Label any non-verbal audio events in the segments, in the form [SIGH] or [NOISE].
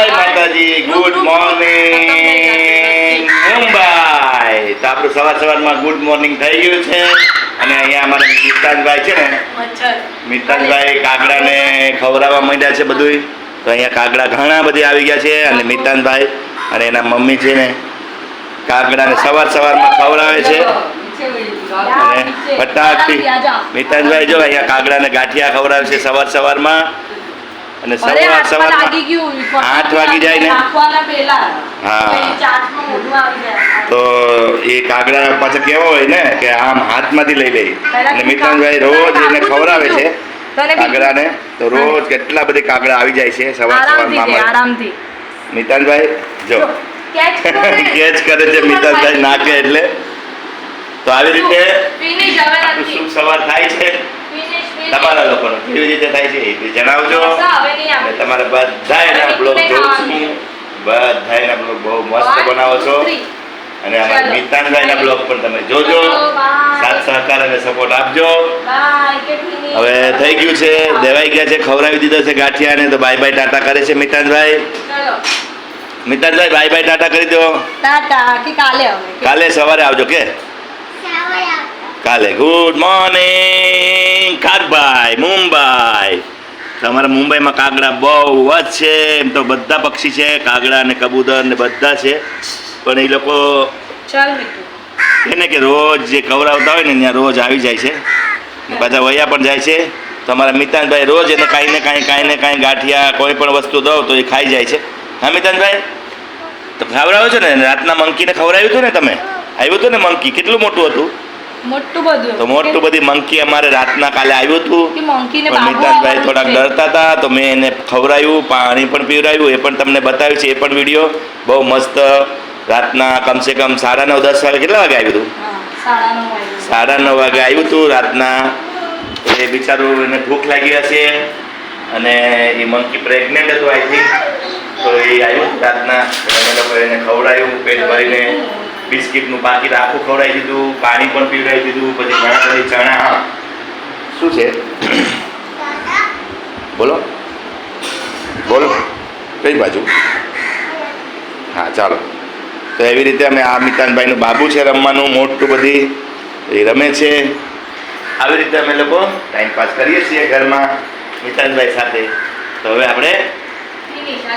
જય માતાજી good morning Mumbai. તો આપણું સવાર સવારમાં ગુડ મોર્નિંગ થઈ ગયું છે. અને અહીંયા અમારા મિતાનભાઈ છે ને મિતાનભાઈ કાગડાને ખવડાવવા માંડ્યા છે બધું તો અહીંયા કાગડા ઘણા બધી આવી ગયા છે અને મિતાનભાઈ અને એના મમ્મી છે ને કાગડાને સવાર સવારમાં ખવડાવે છે. અને ફટાકથી મિતાનભાઈ જો અહીંયા કાગડાને ગાંઠિયા ખવડાવે છે સવાર સવારમાં. અને સવાર સવાર આઠ વાગી જાય ને? હા. તો એ કાગડા પાછા કેવો હોય ને કે આમ હાથમાંથી લઈ લે. અને મિતાનભાઈ રોજ એને ખવડાવે છે કાગડાને. તો રોજ કેટલા બધી કાગડા આવી જાય છે સવાર સવાર આરામથી મિતાનભાઈ જો. કેચ કરે. [LAUGHS] છે મિતાનભાઈ નાખે એટલે. તો આવી રીતે શુભ સવાર થાય છે? તમારા લોકોનો કેવી રીતે થાય છે એ જણાવજો. અને તમારે બધા એના બ્લોગ જોઉં છું. બધા એના બ્લોગ બહુ મસ્ત બનાવો છો. અને અમારા. મિતાનભાઈના બ્લોગ પણ તમે જોજો. સાથ સહકાર અને સપોર્ટ આપજો. હવે થઈ ગયું છે. દેવાઈ ગયા છે ખવડાવી દીધો છે ગાંઠિયાને. તો બાય બાય ટાટા કરે છે મિતાનભાઈ. મિતાનભાઈ બાય બાય ટાટા કરી દો. ટાટા કે કાલે કાલે સવારે આવજો કે? કાલે ગુડ મોર્નિંગ કાગભાઈ મુંબઈ. તમારા મુંબઈમાં કાગડા બહુ જ છે એમ તો બધા પક્ષી છે કાગડા ને કબૂતર ને બધા છે. પણ એ લોકો ચાલ એને કે રોજ જે ખવડાવતા હોય ને ત્યાં રોજ આવી જાય છે. પાછા વયા પણ જાય છે. તમારા મિતાનભાઈ રોજ એને કાંઈ ને કાંઈ કાંઈ ને કાંઈ ગાંઠિયા કોઈ પણ વસ્તુ દો તો એ ખાઈ જાય છે. હા મિતાનભાઈ? તો ખવડાવ્યો છો ને રાતના મંકીને ખવડાવ્યું હતું ને તમે? આવ્યું હતું ને મંકી? કેટલું મોટું હતું? મોટું બધું. તો મોટું બધી મંકી અમારે રાતના કાલે આવ્યું હતું. મિતાનભાઈ થોડાક ડરતા હતા તો મેં એને ખવડાવ્યું પાણી પણ પીવડાવ્યું એ પણ તમને બતાવ્યું છે એ પણ વીડિયો બહુ મસ્ત રાતના કમસે કમ સાડા નવ દસ વાગે કેટલા વાગે આવ્યું હતું? સાડા નવ વાગે. આવ્યું હતું રાતના. એ બિચારું એને ભૂખ લાગી હશે અને એ મંકી પ્રેગ્નેન્ટ હતું આઈ થિંક તો એ આવ્યું રાતના. અમે એને ખવડાવ્યું પેટ ભરીને. બિસ્કિટનું પાકીટ આખું ખવડાવી દીધું, પાણી પણ પીવડાવી દીધું, પછી ઘણા બધી ચણા. શું છે? બોલો. બોલો. કઈ બાજુ? હા, ચાલો. તો એવી રીતે અમે આ મિતાનભાઈનું બાબુ છે રમવાનું, મોટું બધી. એ રમે છે. આવી રીતે અમે લોકો ટાઈમ પાસ કરીએ છીએ ઘરમાં મિતાનભાઈ સાથે. તો હવે આપણે.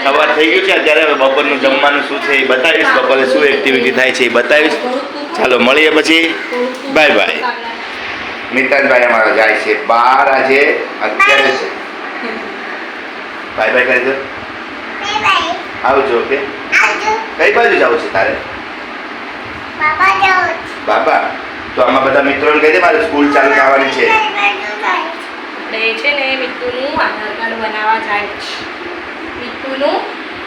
સવાર થઈ ગયું છે અત્યારે હવે બપોરનું જમવાનું શું છે એ બતાવીશ બપોરે શું એક્ટિવિટી થાય છે એ બતાવીશ. ચાલો મળીએ પછી. બાય બાય મિતાનભાઈ અમારા જાય છે બાર આજે અત્યારે છે. બાય બાય કરી દો. આવજો ઓકે? કઈ બાજુ જવું છે તારે? બાબા તો આમાં બધા મિત્રોને કહી દે મારે સ્કૂલ ચાલુ થવાની છે. આપણે છે ને મિત્રોનું આધાર કાર્ડ બનાવવા જાય છે. મિત્તુનું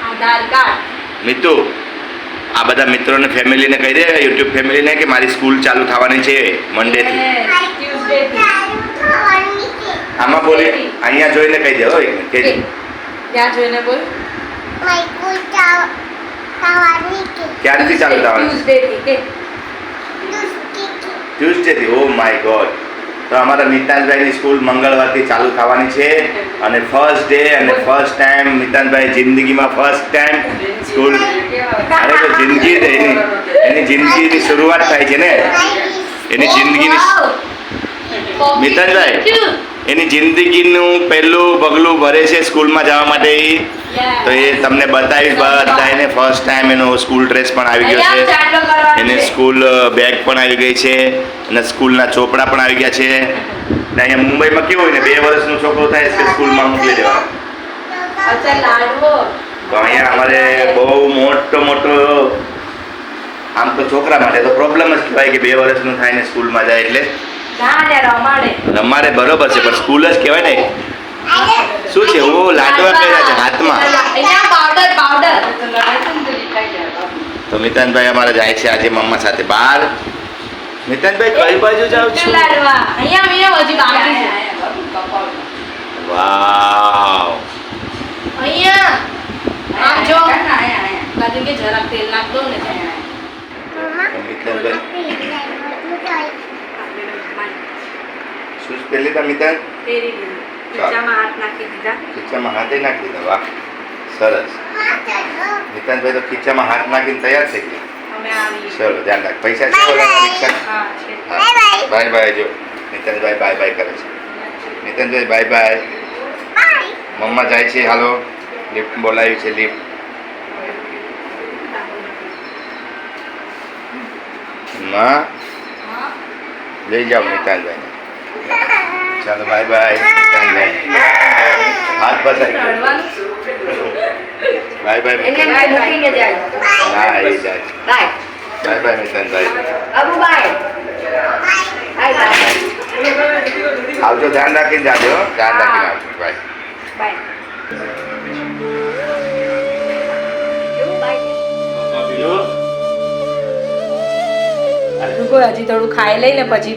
આધાર કાર્ડ. મિતુ આ બધા મિત્રોને ફેમિલીને કહી દે યુટ્યુબ ફેમિલીને કે મારી સ્કૂલ ચાલુ થવાની છે મંડેથી. થી. આમાં બોલી અહીંયા જોઈને કહી દે હો એક મિનિટ ત્યાં જોઈને બોલ. ક્યારથી ચાલુ થવાની ટ્યુઝડેથી ઓ માય ગોડ તો અમારા મિતાનભાઈની સ્કૂલ મંગળવારથી ચાલુ થવાની છે અને ફર્સ્ટ ડે અને ફર્સ્ટ ટાઈમ મિતાનભાઈ જિંદગીમાં ફર્સ્ટ ટાઈમ સ્કૂલ અરે તો જિંદગી એની એની જિંદગીની શરૂઆત થાય છે ને? એની જિંદગીની મિતાનભાઈ. એની જિંદગીનું પહેલું પગલું ભરે છે સ્કૂલમાં જવા માટે તો એ તમને બતાવીશ બધા એને ફર્સ્ટ ટાઈમ એનો સ્કૂલ ડ્રેસ પણ આવી ગયો છે. એને સ્કૂલ બેગ પણ આવી ગઈ છે. અને સ્કૂલના ચોપડા પણ આવી ગયા છે. ને અહીંયા મુંબઈમાં કેવું હોય ને બે વર્ષનો છોકરો થાય એટલે સ્કૂલમાં મોકલી લાડવો. તો અહીંયા અમારે બહુ મોટો મોટો આમ તો છોકરા માટે તો પ્રોબ્લેમ જ કહેવાય કે બે વર્ષનું થાય ને સ્કૂલમાં જાય એટલે. રમાડે. બરોબર છે પણ સ્કૂલ જ કહેવાય ને. શું છે હું લાડવા કર્યા છે હાથમાં? પાવડર પાવડર તો મિતાનભાઈ અમારે જાય છે આજે મમ્મા સાથે બહાર. મિતાનભાઈ કઈ બાજુ જાવ છો? અહીંયા અહીંયા હજી બાકી છે. વાવ. અહીંયા. આમ જો. લાગે કે જરાક તેલ નાખ દો ને. શૂઝ પહેરી લીધા? મિતા દીધું ખીચામાં હાથ નાખી દીધા. ખીચામાં હાથે નાખી દીધા. વાહ. સરસ. નિતાંતભાઈ તો ખીચામાં હાથ નાખીને તૈયાર થઈ ગયા. અમે ચલો ધ્યાન રાખ. પૈસા છે રિક્ષા બાય બાય જો. નિતાંતભાઈ બાય બાય કરે છે. નિતાંતભાઈ બાય બાય મમ્મા જાય છે હાલો. લિફ્ટ બોલાવ્યું છે લિફ્ટ. માં. હા લઈ જાઓ નિતાંતભાઈને ચાલો બાય બાય હાથ શું બાય બાય મૂકીને એ જાય. બાય બાય બાય નિતાંતભાઈ અબુ બાય બાય બાય આવજો ધ્યાન રાખીને જાજો હો. ધ્યાન રાખીને આવજો. બાય બાય હજી થોડું ખાઈ લઈને પછી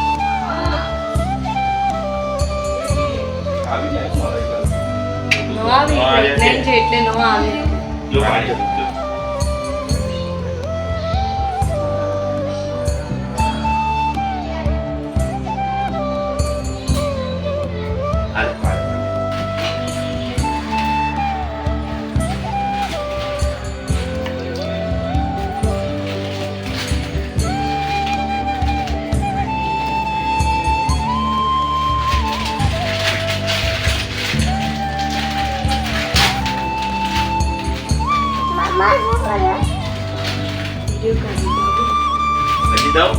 આવી જાય. નો આવી એટલે નો આવે. Đâu? Đi đâu?